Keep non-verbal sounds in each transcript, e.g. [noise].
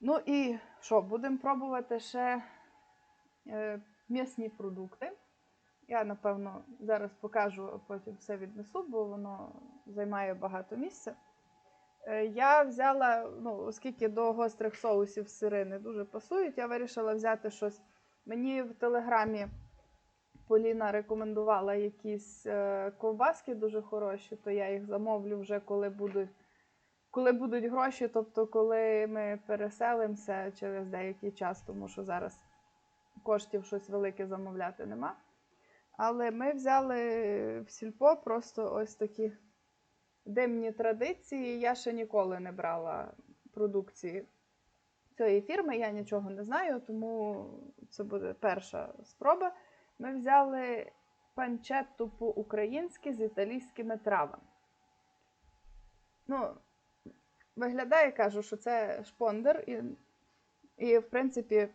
Ну і що, будемо пробувати ще е, м'ясні продукти. Я, напевно, зараз покажу, а потім все віднесу, бо воно займає багато місця. Е, Я взяла, ну, оскільки до гострих соусів сири не дуже пасують, я вирішила взяти щось. Мені в телеграмі Поліна рекомендувала якісь е, ковбаски дуже хороші, то я їх замовлю вже коли будуть, коли будуть гроші, тобто коли ми переселимося через деякий час, тому що зараз коштів щось велике замовляти нема. Але ми взяли в сільпо просто ось такі димні традиції. Я ще ніколи не брала продукції цієї фірми, я нічого не знаю, тому це буде перша спроба. Ми взяли панчетту по-українськи з італійськими травами. Ну, виглядає, кажу, що це шпондер, і, і в принципі,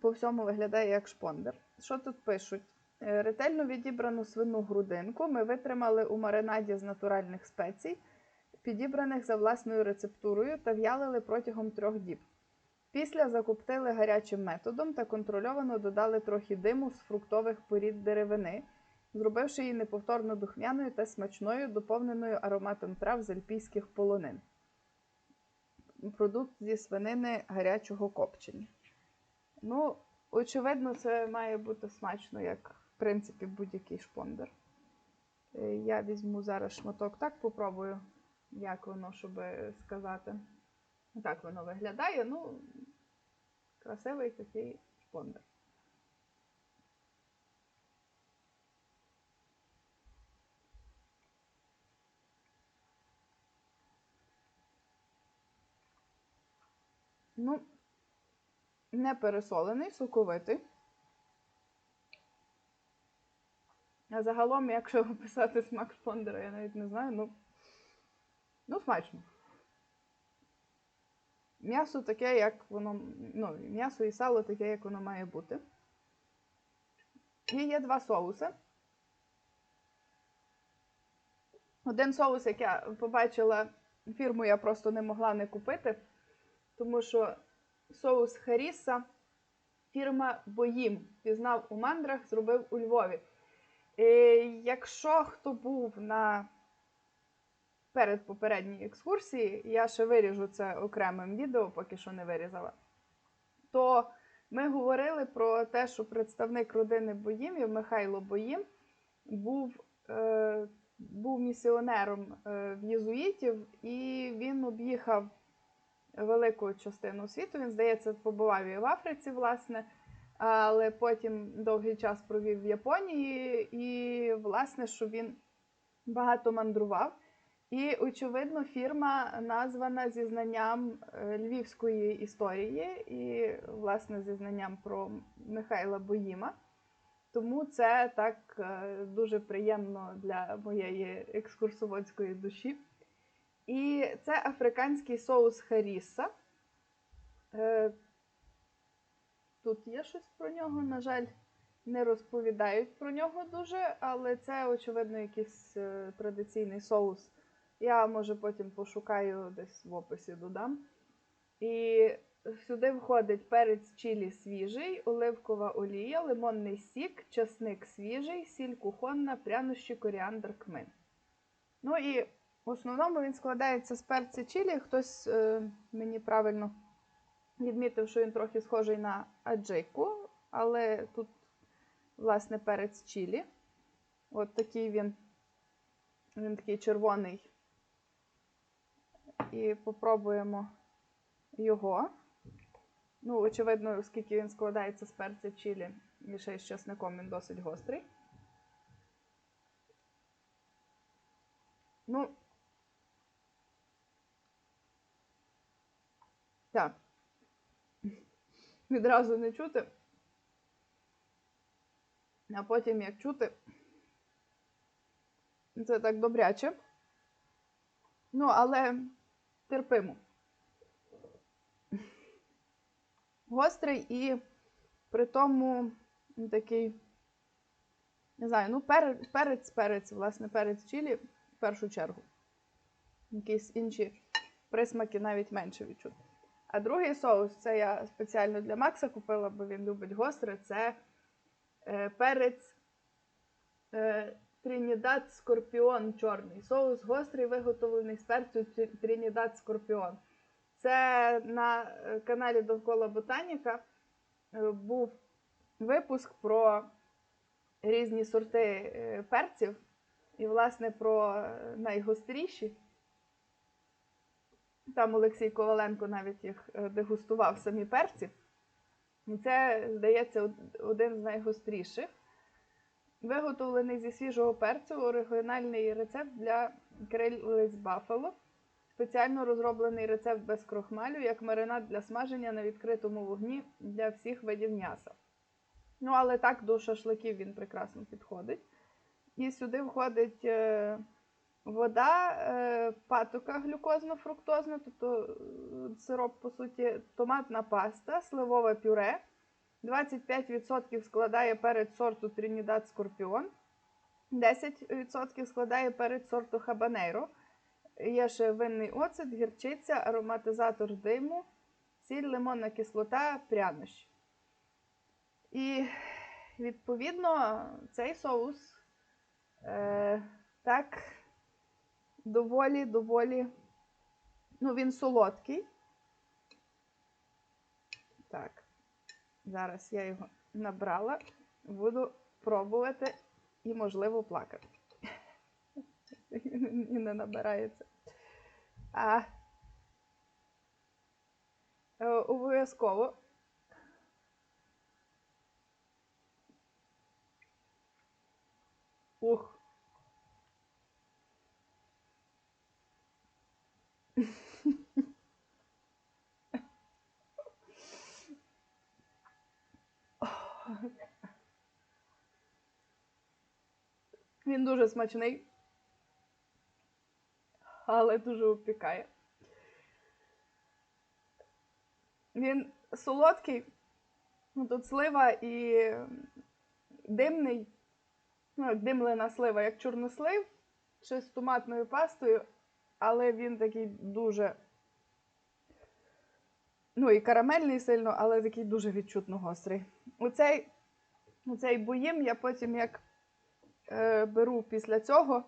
по всьому виглядає як шпондер. Що тут пишуть? Е, Ретельно відібрану свину грудинку ми витримали у маринаді з натуральних спецій, підібраних за власною рецептурою та в'ялили протягом трьох діб. Після закоптили гарячим методом та контрольовано додали трохи диму з фруктових порід деревини, зробивши її неповторно духмяною та смачною, доповненою ароматом трав з альпійських полонин. Продукт зі свинини гарячого копчення. Ну, очевидно, це має бути смачно, як в принципі будь-який шпондер. Е, Я візьму зараз шматок так, попробую, як воно, щоб сказати. Так воно виглядає. Ну, красивий такий шпондер. Ну, не пересолений, соковитий. А загалом, якщо описати смак шпондера, я навіть не знаю, ну, ну смачно. М'ясо таке, як воно. Ну, м'ясо і сало таке, як воно має бути. І є два соуси. Один соус, як я побачила, фірму я просто не могла не купити, тому що соус Харіса фірма Боїм пізнав у мандрах, зробив у Львові. І якщо хто був на перед попередній екскурсії, я ще виріжу це окремим відео, поки що не вирізала. То ми говорили про те, що представник родини Боїмів Михайло Боїм був, е, був місіонером е, в єзуїтів, і він об'їхав велику частину світу. Він, здається, побував і в Африці, власне, але потім довгий час провів в Японії, і, власне, що він багато мандрував. І, очевидно, фірма названа зі знанням е, львівської історії і, власне, зі знанням про Михайла Боїма. Тому це так е, дуже приємно для моєї екскурсоводської душі. І це африканський соус Харіса. Е, Тут є щось про нього, на жаль, не розповідають про нього дуже, але це, очевидно, якийсь е, традиційний соус. Я, може, потім пошукаю десь в описі додам. І сюди входить перець чилі свіжий, оливкова олія, лимонний сік, часник свіжий, сіль кухонна, прянощі, коріандр, кмин. Ну і в основному він складається з перця чилі. Хтось е, мені правильно відмітив, що він трохи схожий на аджику, але тут, власне, перець чилі. От такий він, він такий червоний. І попробуємо його. Ну, очевидно, оскільки він складається з перця чилі і ще з часником, він досить гострий. Ну, так. Відразу не чути. А потім як чути, це так добряче. Ну, але терпимо. Гострий і при тому такий, не знаю, ну, перець, перець, власне, перець чилі в першу чергу. Якісь інші присмаки навіть менше відчути. А другий соус, це я спеціально для Макса купила, бо він любить гостре, це е, перець е, Тринідад Скорпіон чорний. Соус гострий, виготовлений з перцю Трі- Тринідад Скорпіон. Це на е, каналі Довкола Ботаніка е, був випуск про різні сорти е, перців, і, власне, про найгостріші. Там Олексій Коваленко навіть їх е, дегустував самі перці. І це, здається, один з найгостріших. Виготовлений зі свіжого перцю оригінальний рецепт для крилиць Баффало. Спеціально розроблений рецепт без крохмалю, як маринад для смаження на відкритому вогні для всіх видів м'яса. Ну, але так до шашликів він прекрасно підходить. І сюди входить е, вода, е, патока глюкозно-фруктозна, тобто е, сироп, по суті, томатна паста, сливове пюре. 25% складає перець сорту Тринідад Скорпіон, 10% складає перець сорту Хабанейро. Є ще винний оцет, гірчиця, ароматизатор диму, сіль, лимонна кислота, прянощі. І відповідно цей соус е, так доволі, доволі, ну він солодкий. Так, зараз я його набрала, буду пробувати і, можливо, плакати. [laughs] І не набирається. А е, обов'язково Ух. Він дуже смачний, але дуже опікає. Він солодкий, ну тут слива і димний, ну, димлена слива, як чорнослив, ще з томатною пастою, але він такий дуже. Ну, і карамельний сильно, але такий дуже відчутно гострий. Оцей, оцей боїм я потім як беру після цього,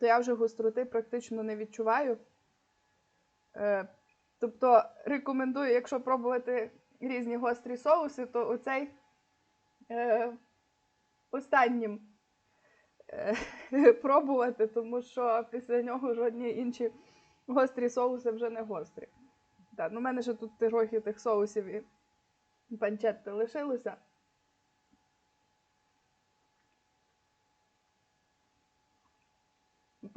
то я вже гостроти практично не відчуваю. Е, тобто рекомендую, якщо пробувати різні гострі соуси, то оцей е, останнім е, [laughs] пробувати, тому що після нього жодні інші гострі соуси вже не гострі. Так, ну, в мене ще тут трохи тих соусів і панчетти лишилося.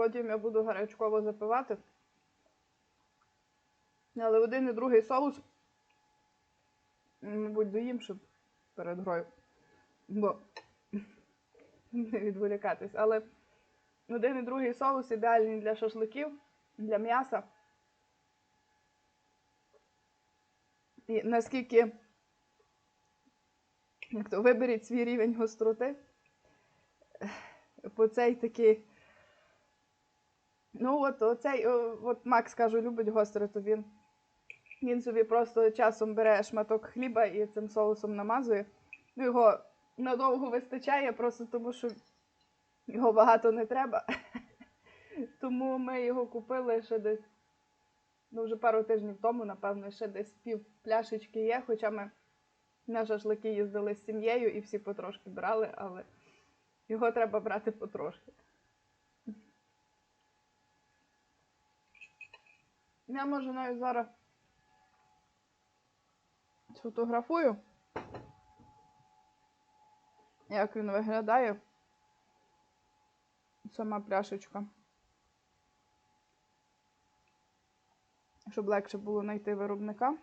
Потім я буду гарячково запивати. Але один і другий соус, мабуть, доїм, щоб перед грою. Бо не відволікатись. Але один і другий соус ідеальний для шашликів, для м'яса. І наскільки, як то виберіть свій рівень гостроти, по цей такий. Ну, от оцей, от Макс кажу, любить гостре, то він, він собі просто часом бере шматок хліба і цим соусом намазує. Ну, його надовго вистачає, просто тому що його багато не треба. [laughs] Тому ми його купили ще десь, ну, вже пару тижнів тому, напевно, ще десь пів пляшечки є, хоча ми на шашлики їздили з сім'єю і всі потрошки брали, але його треба брати потрошки. Я може навіть зараз сфотографую, як він виглядає. Сама пляшечка. Щоб легше було знайти виробника.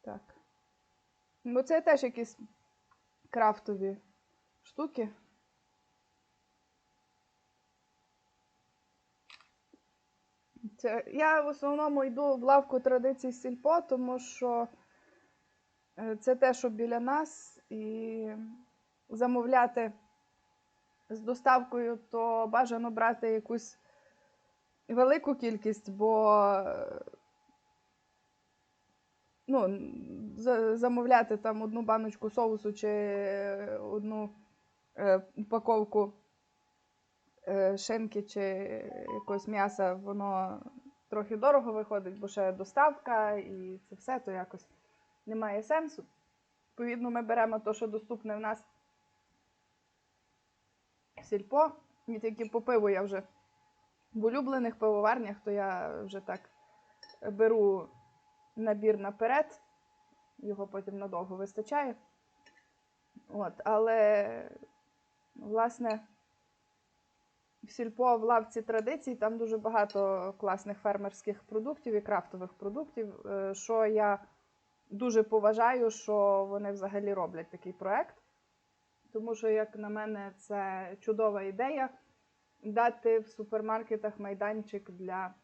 Так. Бо це теж якісь крафтові штуки. Це, я в основному йду в лавку традицій сільпо, тому що е, це те, що біля нас, і замовляти з доставкою, то бажано брати якусь велику кількість, бо ну, замовляти там одну баночку соусу чи одну е, упаковку шинки чи якогось м'яса, воно трохи дорого виходить, бо ще доставка і це все, то якось немає сенсу. Відповідно, ми беремо те, що доступне в нас сільпо. І тільки по пиву я вже в улюблених пивоварнях, то я вже так беру набір наперед, його потім надовго вистачає. От, але, власне, в сільпо в лавці традицій там дуже багато класних фермерських продуктів і крафтових продуктів, е, що я дуже поважаю, що вони взагалі роблять такий проект. Тому що, як на мене, це чудова ідея дати в супермаркетах майданчик для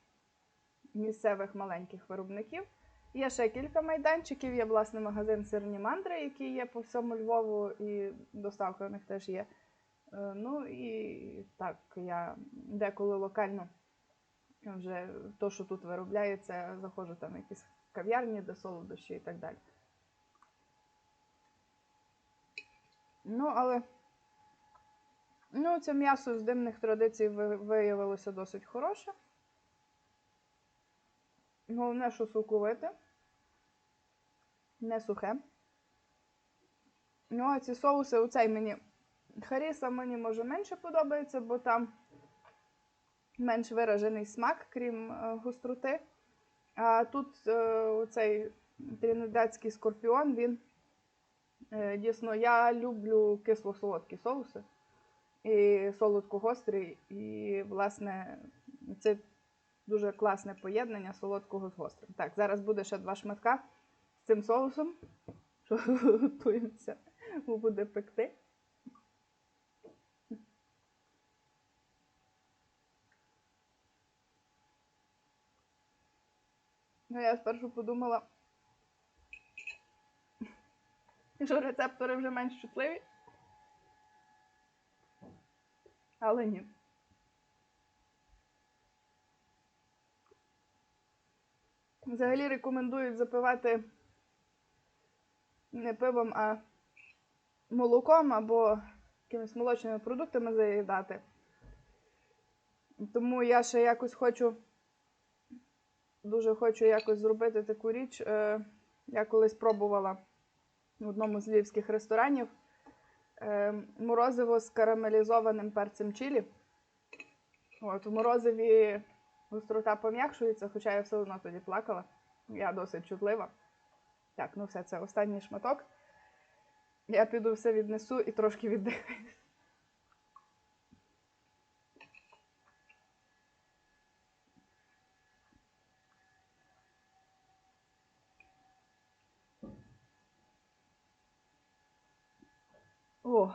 місцевих маленьких виробників. Є ще кілька майданчиків. Є власне магазин Сирні мандри, який є по всьому Львову, і доставка в них теж є. Е, Ну і так, я деколи локально вже то, що тут виробляється, заходжу там в якісь кав'ярні, де солодощі і так далі. Ну, але ну, це м'ясо з димних традицій виявилося досить хороше. Головне, що соковите, не сухе. Ну, а ці соуси, оцей мені Харіса мені може менше подобається, бо там менш виражений смак, крім е, гостроти. А тут е, оцей тринидадський скорпіон, він е, дійсно, я люблю кисло-солодкі соуси і солодко-гострий. І, власне, це дуже класне поєднання солодкого з гострим. Так, зараз буде ще два шматка з цим соусом, [laughs] що готуємося, буде пекти. Ну, я спершу подумала, що рецептори вже менш чутливі. Але ні. Взагалі рекомендують запивати не пивом, а молоком або якимись молочними продуктами заїдати. Тому я ще якось хочу, дуже хочу якось зробити таку річ. Е, Я колись пробувала в одному з львівських ресторанів е, морозиво з карамелізованим перцем чилі. От, в морозиві гострота пом'якшується, хоча я все одно тоді плакала. Я досить чутлива. Так, ну все, це останній шматок. Я піду все віднесу і трошки віддихаюсь. О.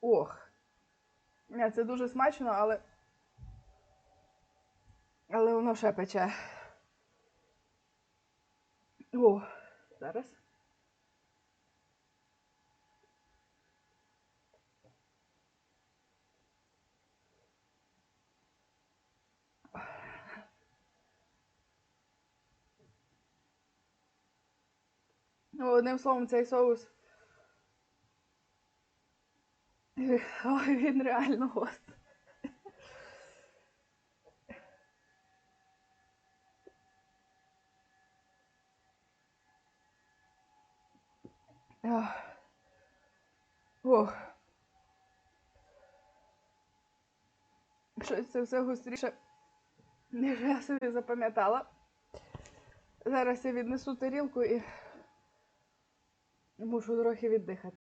Ох. Це дуже смачно, але. Але воно ще пече. О, зараз. Одним словом, цей соус. Ой, він реально гострий. Ох. Щось це все гостріше, ніж я собі запам'ятала. Зараз я віднесу тарілку і мушу трохи віддихати.